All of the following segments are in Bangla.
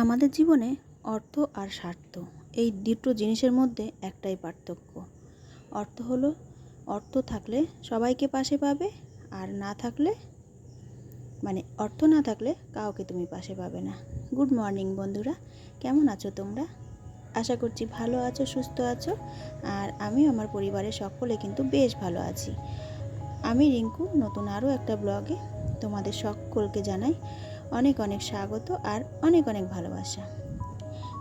আমাদের জীবনে অর্থ আর স্বার্থ, এই দুটো জিনিসের মধ্যে একটাই পার্থক্য। অর্থ হলো, অর্থ থাকলে সবাইকে পাশে পাবে আর না থাকলে মানে অর্থ না থাকলে কাউকে তুমি পাশে পাবে না। গুড মর্নিং বন্ধুরা, কেমন আছো তোমরা? আশা করছি ভালো আছো, সুস্থ আছো, আর আমি আমার পরিবারের সকলে কিন্তু বেশ ভালো আছি। আমি রিঙ্কু, নতুন আরও একটা ব্লগে তোমাদের সকলকে জানাই অনেক অনেক স্বাগত আর অনেক অনেক ভালোবাসা।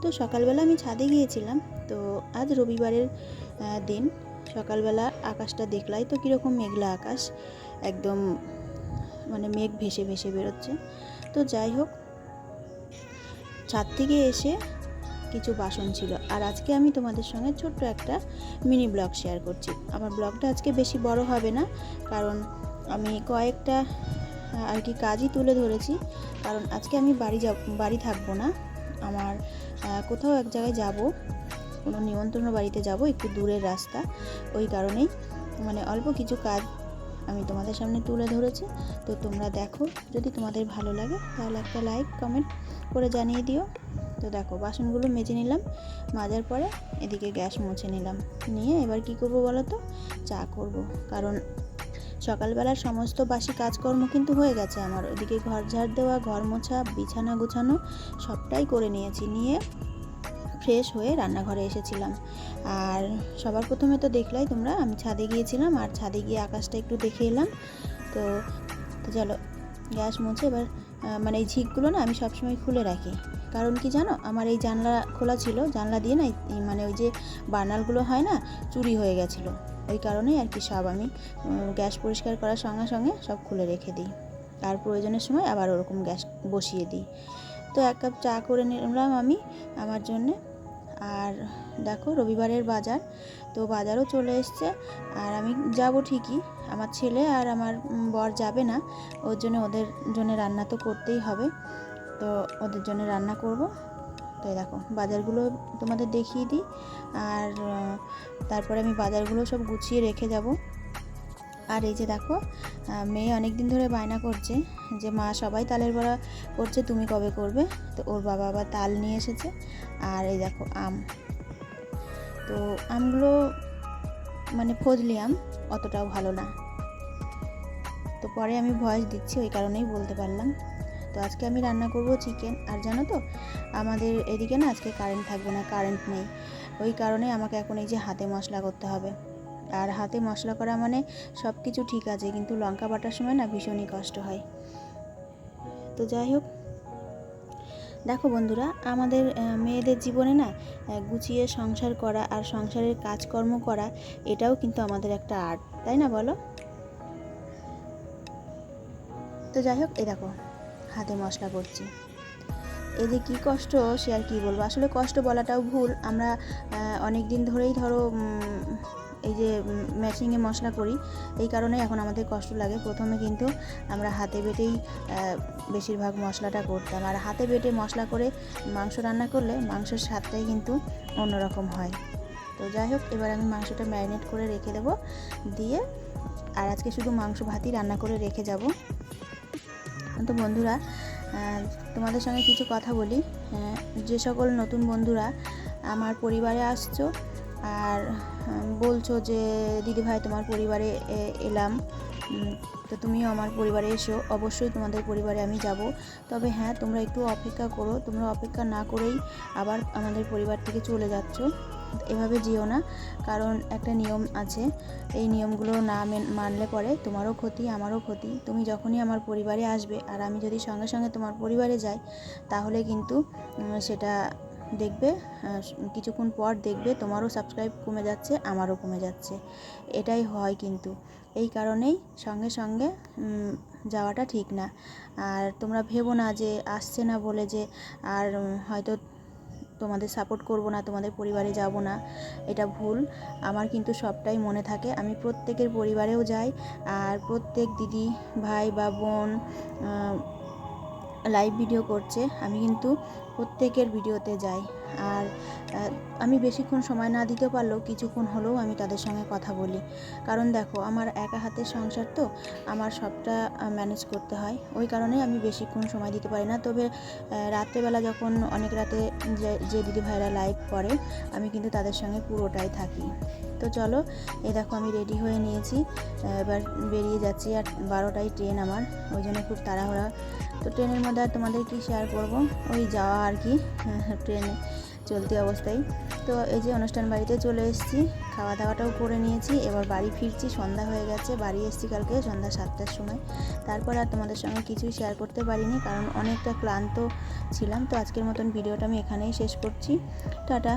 তো সকালবেলা আমি ছাদে গিয়েছিলাম, তো আজ রবিবারের দিন। সকালবেলা আকাশটা দেখলাই তো কীরকম মেঘলা আকাশ, একদম মানে মেঘ ভেসে ভেসে বেরোচ্ছে। তো যাই হোক, ছাদ থেকে এসে কিছু বাসন ছিল আর আজকে আমি তোমাদের সঙ্গে ছোট্ট একটা মিনি ব্লগ শেয়ার করছি। আমার ব্লগটা আজকে বেশি বড় হবে না, কারণ আমি কয়েকটা আর কি কাজই তুলে ধরেছি। কারণ আজকে আমি বাড়ি যাব, বাড়ি থাকব না। আমার কোথাও এক জায়গায় যাব, কোনো নিমন্ত্রণ বাড়িতে যাব, একটু দূরের রাস্তা। ওই কারণেই মানে অল্প কিছু কাজ আমি তোমাদের সামনে তুলে ধরেছি। তো তোমরা দেখো, যদি তোমাদের ভালো লাগে তাহলে একটা লাইক, কমেন্ট করে জানিয়ে দিও। তো দেখো, বাসনগুলো মেজে নিলাম, মাজার পরে এদিকে গ্যাস মুছে নিলাম। নিয়ে এবার কি করব বলো তো? চা করব। কারণ সকালবেলার সমস্ত বাসি কাজকর্ম কিন্তু হয়ে গেছে আমার। ওদিকে ঘর ঝাড় দেওয়া, ঘর মোছা, বিছানা গোছানো সবটাই করে নিয়েছি। নিয়ে ফ্রেশ হয়ে রান্নাঘরে এসেছিলাম। আর সবার প্রথমে তো দেখলাই তোমরা, আমি ছাদে গিয়েছিলাম আর ছাদে গিয়ে আকাশটা একটু দেখে এলাম। তো তো চলো, গ্যাস মুছে এবার মানে এই ঝিকগুলো না আমি সবসময় খুলে রাখি। কারণ কি জানো, আমার এই জানলা খোলা ছিল, জানলা দিয়ে না মানে ওই যে বার্নালগুলো হয় না, চুরি হয়ে গেছিল। ওই কারণেই আর কি সব আমি গ্যাস পরিষ্কার করার সঙ্গে সঙ্গে সব খুলে রেখে দিই। আর প্রয়োজনের সময় আবার ওরকম গ্যাস বসিয়ে দিই। তো এক কাপ চা করে নিলাম আমি আমার জন্যে। আর দেখো রবিবারের বাজার, তো বাজারও চলে এসছে। আর আমি যাব ঠিকই, আমার ছেলে আর আমার বর যাবে না। ওর জন্য ওদের জন্য রান্না তো করতেই হবে। তো ওদের জন্য রান্না করব। তো দেখো, বাজারগুলো তোমাদের দেখিয়ে দিই, আর তারপরে আমি বাজারগুলো সব গুছিয়ে রেখে যাব। আর এই যে দেখো মেয়ে অনেক দিন ধরে বায়না করছে যে, মা, সবাই তালের বড়া করছে, তুমি কবে করবে? তো ওর বাবা আবার তাল নিয়ে এসেছে, আর এই দেখো, আম। তো আমগুলো মানে ফজলি আম, অতটাও ভালো না। তো পরে আমি ভয়েস দিচ্ছি, ওই কারণেই বলতে পারলাম। তো আজকে আমি রান্না করব চিকেন, আর জানো তো আমাদের এদিকে না আজকে কারেন্ট থাকবে না কারেন্ট নেই। ওই কারণে আমাকে এখন এই যে হাতে মশলা করতে হবে। আর হাতে মশলা করা মানে সব কিছু ঠিক আছে, কিন্তু লঙ্কা বাটার সময় না ভীষণই কষ্ট হয়। তো যাই হোক, দেখো বন্ধুরা, আমাদের মেয়েদের জীবনে না গুছিয়ে সংসার করা আর সংসারের কাজকর্ম করা, এটাও কিন্তু আমাদের একটা আর্ট তাই না বলো? তো যাই হোক, এই দেখো, হাতে মশলা করছি। এই যে কী কষ্ট, সে আর কী বলব? আসলে কষ্ট বলাটাও ভুল। আমরা অনেক দিন ধরেই ধরো এই যে ম্যাচিংয়ে মশলা করি। এই কারণে এখন আমাদের কষ্ট লাগে। প্রথমে কিন্তু আমরা হাতে বেটেই বেশিরভাগ মশলাটা করতাম। আর হাতে বেটে মশলা করে মাংস রান্না করলে মাংসের স্বাদটাই কিন্তু অন্যরকম হয়। তো যাই হোক, এবার আমি মাংসটা ম্যারিনেট করে রেখে দেবো। দিয়ে, আর আজকে শুধু মাংস ভাতই রান্না করে রেখে যাব। তো বন্ধুরা তোমাদের সঙ্গে কিছু কথা বলি। যে সকল নতুন বন্ধুরা আমার পরিবারে আসছো আর বলছো যে, দিদিভাই তোমার পরিবারে এলাম। তো তুমিও আমার পরিবারে এসো। অবশ্যই তোমাদের পরিবারে আমি যাব। তবে হ্যাঁ তোমরা একটু অপেক্ষা করো। তোমরা অপেক্ষা না করেই আবার আমাদের পরিবার থেকে চলে যাচ্ছ। এভাবে যেও না। কারণ একটা নিয়ম আছে। এই নিয়মগুলো না মানলে পরে তোমারও ক্ষতি, আমারও ক্ষতি। তুমি যখনই আমার পরিবারে আসবে, আর আমি যদি সঙ্গে সঙ্গে তোমার পরিবারে যাই, তাহলে কিন্তু সেটা দেখবে কিছুক্ষণ পর দেখবে তোমারও সাবস্ক্রাইব কমে যাচ্ছে, আমারও কমে যাচ্ছে। এটাই হয় কিন্তু। এই কারণেই সঙ্গে সঙ্গে যাওয়াটা ঠিক না। আর তোমরা ভেবো না যে আসছে না বলে যে, আর হয়তো তোমাদের সাপোর্ট করব না, তোমাদের পরিবারে যাব না, এটা ভুল। আমার কিন্তু সবটাই মনে থাকে। আমি প্রত্যেকের পরিবারেও যাই, আর প্রত্যেক দিদি, ভাই বা বোন লাইভ ভিডিও করছে আমি কিন্তু প্রত্যেকের ভিডিওতে যাই। আর আমি বেশিক্ষণ সময় না দিতে পারলেও কিছুক্ষণ হলেও আমি তাদের সঙ্গে কথা বলি। কারণ দেখো, আমার একা হাতের সংসার তো, আমার সবটা ম্যানেজ করতে হয়। ওই কারণে আমি বেশিক্ষণ সময় দিতে পারি না। তবে রাত্রেবেলা যখন অনেক রাতে যে যে দিদি ভাইরা লাইভ করে, আমি কিন্তু তাদের সঙ্গে পুরোটাই থাকি। তো চলো, এ দেখো আমি রেডি হয়ে নিয়েছি। এবার বেরিয়ে যাচ্ছি আর বারোটায় ট্রেন আমার। ওই জন্য খুব তাড়াহুড়া। তো ট্রেনের মধ্যে আর তোমাদের কি শেয়ার করব? ওই যাওয়া আর কি ট্রেনে চলতি অবস্থায়। তো এই যে অনুষ্ঠান বাড়িতে চলে এসেছি খাওয়া দাওয়াটাও করে নিয়েছি, এবার বাড়ি ফিরছি, সন্ধ্যা হয়ে গেছে, বাড়ি এসেছি কালকে সন্ধ্যা সাতটার সময়। তারপর আর তোমাদের সঙ্গে কিছুই শেয়ার করতে পারিনি, কারণ অনেকটা ক্লান্ত ছিলাম, তো আজকের মতন ভিডিওটা আমি এখানেই শেষ করছি। টাটা।